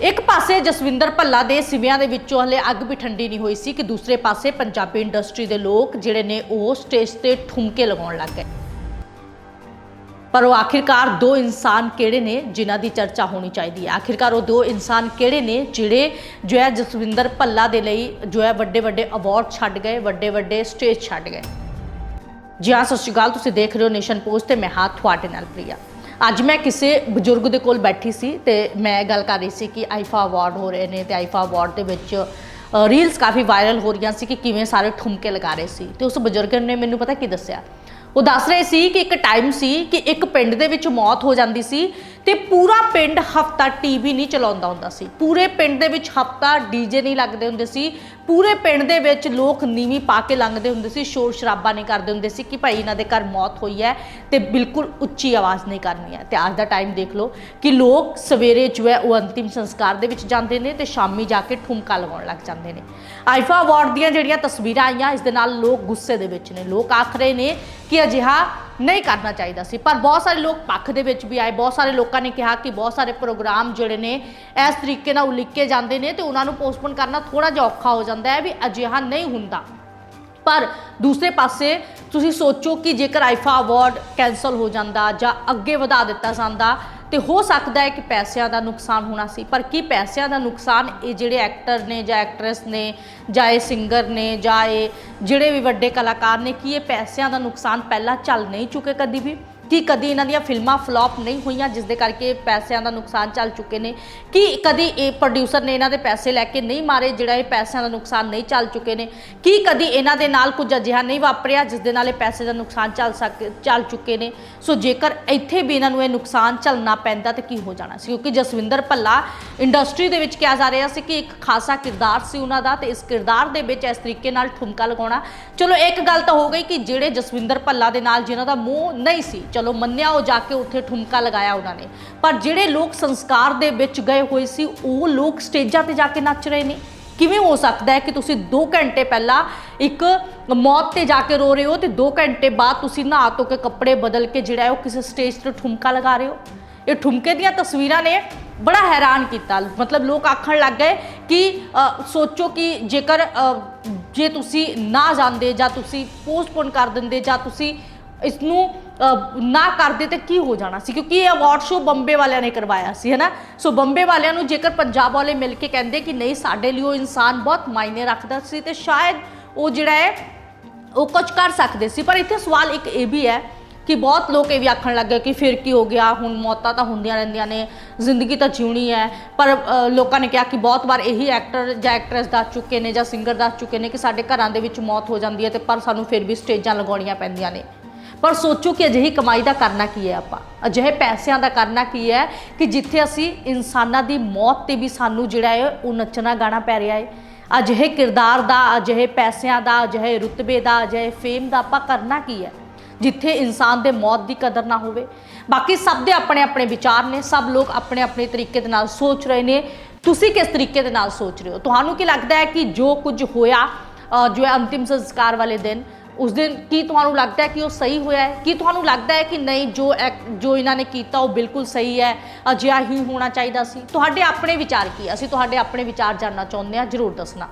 ਇੱਕ ਪਾਸੇ ਜਸਵਿੰਦਰ ਭੱਲਾ ਦੇ ਸਿਵਿਆਂ ਦੇ ਵਿੱਚੋਂ ਹਲੇ ਅੱਗ ਵੀ ਠੰਡੀ ਨਹੀਂ ਹੋਈ ਸੀ ਕਿ ਦੂਸਰੇ ਪਾਸੇ ਪੰਜਾਬੀ ਇੰਡਸਟਰੀ ਦੇ ਲੋਕ ਜਿਹੜੇ ਨੇ ਉਹ ਸਟੇਜ ਤੇ ਠੁਮਕੇ ਲਗਾਉਣ ਲੱਗ ਗਏ। ਪਰ ਉਹ ਆਖਿਰਕਾਰ ਦੋ ਇਨਸਾਨ ਕਿਹੜੇ ਨੇ ਜਿਨ੍ਹਾਂ ਦੀ ਚਰਚਾ ਹੋਣੀ ਚਾਹੀਦੀ ਹੈ? ਆਖਿਰਕਾਰ ਉਹ ਦੋ ਇਨਸਾਨ ਕਿਹੜੇ ਨੇ ਜਿਹੜੇ ਜੋ ਹੈ ਜਸਵਿੰਦਰ ਭੱਲਾ ਦੇ ਲਈ ਜੋ ਹੈ ਵੱਡੇ ਵੱਡੇ ਅਵਾਰਡ ਛੱਡ ਗਏ, ਵੱਡੇ ਵੱਡੇ ਸਟੇਜ ਛੱਡ ਗਏ। ਜੀ ਹਾਂ, ਸਤਿ ਸ਼੍ਰੀ ਅਕਾਲ। ਤੁਸੀਂ ਦੇਖ ਰਹੇ ਹੋ ਨੇਸ਼ਨ ਪੋਸਟ ਤੇ ਮੈਂ ਹਾਂ ਤੁਹਾਡੇ ਨਾਲ ਪ੍ਰਿਆ। ਅੱਜ ਮੈਂ ਕਿਸੇ ਬਜ਼ੁਰਗ ਦੇ ਕੋਲ ਬੈਠੀ ਸੀ ਤੇ ਮੈਂ ਗੱਲ ਕਰ ਰਹੀ ਸੀ ਕਿ ਆਈਫਾ ਅਵਾਰਡ ਹੋ ਰਹੇ ਨੇ ਤੇ ਆਈਫਾ ਅਵਾਰਡ ਦੇ ਵਿੱਚ ਰੀਲਸ ਕਾਫੀ ਵਾਇਰਲ ਹੋ ਰਹੀਆਂ ਸੀ ਕਿ ਕਿਵੇਂ ਸਾਰੇ ਠੁਮਕੇ ਲਗਾ ਰਹੇ ਸੀ। ਤੇ ਉਸ ਬਜ਼ੁਰਗ ਨੇ ਮੈਨੂੰ ਪਤਾ ਕੀ ਦੱਸਿਆ? ਉਹ ਦੱਸ ਰਹੇ ਸੀ ਕਿ ਇੱਕ ਟਾਈਮ ਸੀ ਕਿ ਇੱਕ ਪਿੰਡ ਦੇ ਵਿੱਚ ਮੌਤ ਹੋ ਜਾਂਦੀ ਸੀ ਤੇ ਪੂਰਾ ਪਿੰਡ ਹਫਤਾ ਟੀਵੀ ਨਹੀਂ ਚਲਾਉਂਦਾ ਹੁੰਦਾ ਸੀ। ਪੂਰੇ ਪਿੰਡ ਦੇ ਵਿੱਚ ਹਫਤਾ ਡੀਜੇ ਨਹੀਂ ਲੱਗਦੇ ਹੁੰਦੇ ਸੀ। ਪੂਰੇ ਪਿੰਡ ਦੇ ਵਿੱਚ ਲੋਕ ਨੀਵੀਂ ਪਾ ਕੇ ਲੰਘਦੇ ਹੁੰਦੇ ਸੀ, ਸ਼ੋਰ ਸ਼ਰਾਬਾ ਨਹੀਂ ਕਰਦੇ ਹੁੰਦੇ ਸੀ ਕਿ ਭਾਈ ਇਹਨਾਂ ਦੇ ਘਰ ਮੌਤ ਹੋਈ ਹੈ ਤੇ ਬਿਲਕੁਲ ਉੱਚੀ ਆਵਾਜ਼ ਨਹੀਂ ਕਰਨੀ ਹੈ। ਤੇ ਅੱਜ ਦਾ ਟਾਈਮ ਦੇਖ ਲਓ ਕਿ ਲੋਕ ਸਵੇਰੇ ਜੋ ਹੈ ਉਹ ਅੰਤਿਮ ਸੰਸਕਾਰ ਦੇ ਵਿੱਚ ਜਾਂਦੇ ਨੇ ਤੇ ਸ਼ਾਮੀ ਜਾ ਕੇ ਠੁਮਕਾ ਲਗਾਉਣ ਲੱਗ ਜਾਂਦੇ ਨੇ। ਆਈਫਾ ਅਵਾਰਡ ਦੀਆਂ ਜਿਹੜੀਆਂ ਤਸਵੀਰਾਂ ਆਈਆਂ, ਇਸ ਦੇ ਨਾਲ ਲੋਕ ਗੁੱਸੇ ਦੇ ਵਿੱਚ ਨੇ। ਲੋਕ ਆਖ ਰਹੇ ਨੇ ਕਿ ਅਜਿਹਾ ਨਹੀਂ ਕਰਨਾ ਚਾਹੀਦਾ ਸੀ। ਪਰ ਬਹੁਤ ਸਾਰੇ ਲੋਕ ਪੱਖ ਦੇ ਵਿੱਚ ਵੀ ਆਏ। ਬਹੁਤ ਸਾਰੇ ਲੋਕਾਂ ਨੇ ਕਿਹਾ ਕਿ ਬਹੁਤ ਸਾਰੇ ਪ੍ਰੋਗਰਾਮ ਜਿਹੜੇ ਨੇ, ਇਸ ਤਰੀਕੇ ਨਾਲ ਉਲੀਕੇ ਜਾਂਦੇ ਨੇ ਤੇ ਉਹਨਾਂ ਨੂੰ ਪੋਸਟਪੋਨ ਕਰਨਾ ਥੋੜਾ ਜਿਹਾ ਔਖਾ ਹੋ ਜਾਂਦਾ ਹੈ ਵੀ ਅਜਿਹਾ ਨਹੀਂ ਹੁੰਦਾ। ਪਰ ਦੂਸਰੇ ਪਾਸੇ ਤੁਸੀਂ ਸੋਚੋ ਕਿ ਜੇਕਰ ਆਈਫਾ ਅਵਾਰਡ ਕੈਨਸਲ ਹੋ ਜਾਂਦਾ ਜਾਂ ਅੱਗੇ ਵਧਾ ਦਿੱਤਾ ਜਾਂਦਾ ਤੇ ਹੋ ਸਕਦਾ ਹੈ ਕਿ ਪੈਸਿਆਂ ਦਾ ਨੁਕਸਾਨ ਹੋਣਾ ਸੀ, ਪਰ ਕੀ ਪੈਸਿਆਂ ਦਾ ਨੁਕਸਾਨ ਇਹ ਜਿਹੜੇ ਐਕਟਰ ਨੇ ਜਾਂ ਐਕਟਰੈਸ ਨੇ, ਜਾਂ ਇਹ ਸਿੰਗਰ ਨੇ, ਜਾਂ ਇਹ ਜਿਹੜੇ ਵੀ ਵੱਡੇ ਕਲਾਕਾਰ ਨੇ, ਕੀ ਇਹ ਪੈਸਿਆਂ ਦਾ ਨੁਕਸਾਨ ਪਹਿਲਾਂ ਚੱਲ ਨਹੀਂ ਚੁੱਕੇ ਕਦੀ ਵੀ? ਕੀ ਕਦੀ ਇਹਨਾਂ ਦੀਆਂ ਫਿਲਮਾਂ ਫਲॉप ਨਹੀਂ ਹੋਈਆਂ, ਜਿਸ ਦੇ ਕਰਕੇ ਪੈਸਿਆਂ ਦਾ ਨੁਕਸਾਨ ਚੱਲ ਚੁੱਕੇ ਨੇ। ਕੀ ਕਦੀ ਇਹ ਪ੍ਰੋਡਿਊਸਰ ਨੇ ਇਹਨਾਂ ਦੇ ਪੈਸੇ ਲੈ ਕੇ ਨਹੀਂ ਮਾਰੇ, ਜਿਹੜਾ ਇਹ ਪੈਸਿਆਂ ਦਾ ਨੁਕਸਾਨ ਨਹੀਂ ਚੱਲ ਚੁੱਕੇ ਨੇ। ਕੀ ਕਦੀ ਇਹਨਾਂ ਦੇ ਨਾਲ ਕੁਝ ਅਜਿਹਾ ਨਹੀਂ ਵਾਪਰਿਆ, ਜਿਸ ਦੇ ਨਾਲ ਇਹ ਪੈਸੇ ਦਾ ਨੁਕਸਾਨ ਚੱਲ ਸਕ, ਚੱਲ ਚੁੱਕੇ ਨੇ। ਸੋ ਜੇਕਰ ਇੱਥੇ ਵੀ ਇਹਨਾਂ ਨੂੰ ਇਹ ਨੁਕਸਾਨ ਝੱਲਣਾ ਪੈਂਦਾ, ਤਾਂ ਕੀ ਹੋ ਜਾਣਾ ਸੀ? ਕਿਉਂਕਿ ਜਸਵਿੰਦਰ ਭੱਲਾ ਇੰਡਸਟਰੀ ਦੇ ਵਿੱਚ ਕਿਹਾ ਜਾ ਰਿਹਾ ਸੀ ਕਿ ਇੱਕ ਖਾਸਾ ਕਿਰਦਾਰ ਸੀ ਉਹਨਾਂ ਦਾ, ਤੇ ਇਸ ਕਿਰਦਾਰ ਦੇ ਵਿੱਚ ਇਸ ਤਰੀਕੇ ਨਾਲ ਠੁਮਕਾ ਲਗਾਉਣਾ। ਚਲੋ, ਇੱਕ ਗੱਲ ਤਾਂ ਹੋ ਗਈ ਕਿ ਜਿਹੜੇ ਜਸਵਿੰਦਰ ਭੱਲਾ ਦੇ ਨਾਲ ਜਿਨ੍ਹਾਂ ਦਾ ਮੂੰਹ ਨਹੀਂ ਸੀ ਚਲੋ ਮੰਨਿਆ ਉਹ ਜਾ ਕੇ ਉੱਥੇ ਠੁਮਕਾ ਲਗਾਇਆ ਉਹਨਾਂ ਨੇ। ਪਰ ਜਿਹੜੇ ਲੋਕ ਸੰਸਕਾਰ ਦੇ ਵਿੱਚ ਗਏ ਹੋਏ ਸੀ, ਉਹ ਲੋਕ ਸਟੇਜਾਂ ਤੇ ਜਾ ਕੇ ਨੱਚ ਰਹੇ ਨੇ। ਕਿਵੇਂ ਹੋ ਸਕਦਾ ਹੈ ਕਿ ਤੁਸੀਂ 2 ਘੰਟੇ ਪਹਿਲਾਂ ਇੱਕ ਮੌਤ ਤੇ ਜਾ ਕੇ ਰੋ ਰਹੇ ਹੋ ਤੇ 2 ਘੰਟੇ ਬਾਅਦ ਤੁਸੀਂ ਨਹਾ ਧੋ ਕੇ ਕੱਪੜੇ ਬਦਲ ਕੇ ਜਿਹੜਾ ਹੈ ਉਹ ਕਿਸੇ ਸਟੇਜ ਤੇ ਠੁਮਕਾ ਲਗਾ ਰਹੇ ਹੋ? ਇਹ ਠੁਮਕੇ ਦੀਆਂ ਤਸਵੀਰਾਂ ਨੇ ਬੜਾ ਹੈਰਾਨ ਕੀਤਾ। ਮਤਲਬ ਲੋਕ ਆਖਣ ਲੱਗ ਗਏ ਕਿ ਸੋਚੋ ਕਿ ਜੇਕਰ ਜੇ ਤੁਸੀਂ ਨਾ ਜਾਂਦੇ ਜਾਂ ਤੁਸੀਂ ਪੋਸਟਪੋਨ ਕਰ ਦਿੰਦੇ ਜਾਂ ਤੁਸੀਂ ਇਸ ਨੂੰ ਨਾ ਕਰਦੇ ਤਾਂ ਕੀ ਹੋ ਜਾਣਾ ਸੀ? ਕਿਉਂਕਿ ਇਹ ਅਵਾਰਡ ਸ਼ੋ ਬੰਬੇ ਵਾਲਿਆਂ ਨੇ ਕਰਵਾਇਆ ਸੀ ਹੈਨਾ ਸੋ ਬੰਬੇ ਵਾਲਿਆਂ ਨੂੰ ਜੇਕਰ ਪੰਜਾਬ ਵਾਲੇ ਮਿਲ ਕੇ ਕਹਿੰਦੇ ਕਿ ਨਹੀਂ, ਸਾਡੇ ਲਈ ਉਹ ਇਨਸਾਨ ਬਹੁਤ ਮਾਇਨੇ ਰੱਖਦਾ ਸੀ ਤੇ ਸ਼ਾਇਦ ਉਹ ਜਿਹੜਾ ਹੈ, ਉਹ ਕੁਝ ਕਰ ਸਕਦੇ ਸੀ। ਪਰ ਇੱਥੇ ਸਵਾਲ ਇੱਕ ਇਹ ਵੀ ਹੈ ਕਿ ਬਹੁਤ ਲੋਕ ਇਹ ਵੀ ਆਖਣ ਲੱਗ ਗਏ ਕਿ ਫਿਰ ਕੀ ਹੋ ਗਿਆ? ਹੁਣ ਮੌਤਾਂ ਤਾਂ ਹੁੰਦੀਆਂ ਰਹਿੰਦੀਆਂ ਨੇ, ਜ਼ਿੰਦਗੀ ਤਾਂ ਜਿਉਣੀ ਹੈ। ਪਰ ਲੋਕਾਂ ਨੇ ਕਿਹਾ ਕਿ ਬਹੁਤ ਵਾਰ ਇਹੀ ਐਕਟਰ ਜਾਂ ਐਕਟਰੈਸ ਦੱਸ ਚੁੱਕੇ ਨੇ ਜਾਂ ਸਿੰਗਰ ਦੱਸ ਚੁੱਕੇ ਨੇ ਕਿ ਸਾਡੇ ਘਰਾਂ ਦੇ ਵਿੱਚ ਮੌਤ ਹੋ ਜਾਂਦੀ ਹੈ ਤੇ ਪਰ ਸਾਨੂੰ ਫਿਰ ਵੀ ਸਟੇਜਾਂ ਲਗਾਉਣੀਆਂ ਪੈਂਦੀਆਂ ਨੇ। ਪਰ ਸੋਚੋ ਕਿ ਅਜਿਹੀ ਕਮਾਈ ਦਾ ਕਰਨਾ ਕੀ ਹੈ ਆਪਾਂ? ਅਜਿਹੇ ਪੈਸਿਆਂ ਦਾ ਕਰਨਾ ਕੀ ਹੈ ਕਿ ਜਿੱਥੇ ਅਸੀਂ ਇਨਸਾਨਾਂ ਦੀ ਮੌਤ ਤੇ ਵੀ ਸਾਨੂੰ ਜਿਹੜਾ ਹੈ ਉਹ ਨੱਚਣਾ ਗਾਣਾ ਪੈ ਰਿਹਾ ਹੈ। ਅਜਿਹੇ ਕਿਰਦਾਰ ਦਾ, ਅਜਿਹੇ ਪੈਸਿਆਂ ਦਾ, ਅਜਿਹੇ ਰੁਤਬੇ ਦਾ, ਅਜਿਹੇ ਫੇਮ ਦਾ ਆਪਾਂ ਕਰਨਾ ਕੀ ਹੈ? ਜਿੱਥੇ ਇਨਸਾਨ ਦੇ ਮੌਤ ਦੀ ਕਦਰ ਨਾ ਹੋਵੇ। ਬਾਕੀ ਸਭ ਦੇ ਆਪਣੇ ਆਪਣੇ ਵਿਚਾਰ ਨੇ, ਸਭ ਲੋਕ ਆਪਣੇ ਆਪਣੇ ਤਰੀਕੇ ਦੇ ਨਾਲ ਸੋਚ ਰਹੇ ਨੇ। ਤੁਸੀਂ ਕਿਸ ਤਰੀਕੇ ਦੇ ਨਾਲ ਸੋਚ ਰਹੇ ਹੋ? ਤੁਹਾਨੂੰ ਕੀ ਲੱਗਦਾ ਹੈ ਕਿ ਜੋ ਕੁਝ ਹੋਇਆ ਜੋ ਹੈ ਅੰਤਿਮ ਸੰਸਕਾਰ ਵਾਲੇ ਦਿਨ ਉਸ ਦਿਨ ਕੀ ਤੁਹਾਨੂੰ ਲੱਗਦਾ ਹੈ ਕਿ ਉਹ ਸਹੀ ਹੋਇਆ ਹੈ? ਕੀ ਤੁਹਾਨੂੰ ਲੱਗਦਾ ਹੈ ਕਿ ਨਹੀਂ, ਜੋ ਐਕ- ਜੋ ਇਹਨਾਂ ਨੇ ਕੀਤਾ ਉਹ ਬਿਲਕੁਲ ਸਹੀ ਹੈ? ਅਜਿਹਾ ਹੀ ਹੋਣਾ ਚਾਹੀਦਾ ਸੀ। ਤੁਹਾਡੇ ਆਪਣੇ ਵਿਚਾਰ ਕੀ ਹੈ? ਅਸੀਂ ਤੁਹਾਡੇ ਆਪਣੇ ਵਿਚਾਰ ਜਾਨਣਾ ਚਾਹੁੰਦੇ ਹਾਂ, ਜਰੂਰ ਦੱਸਣਾ।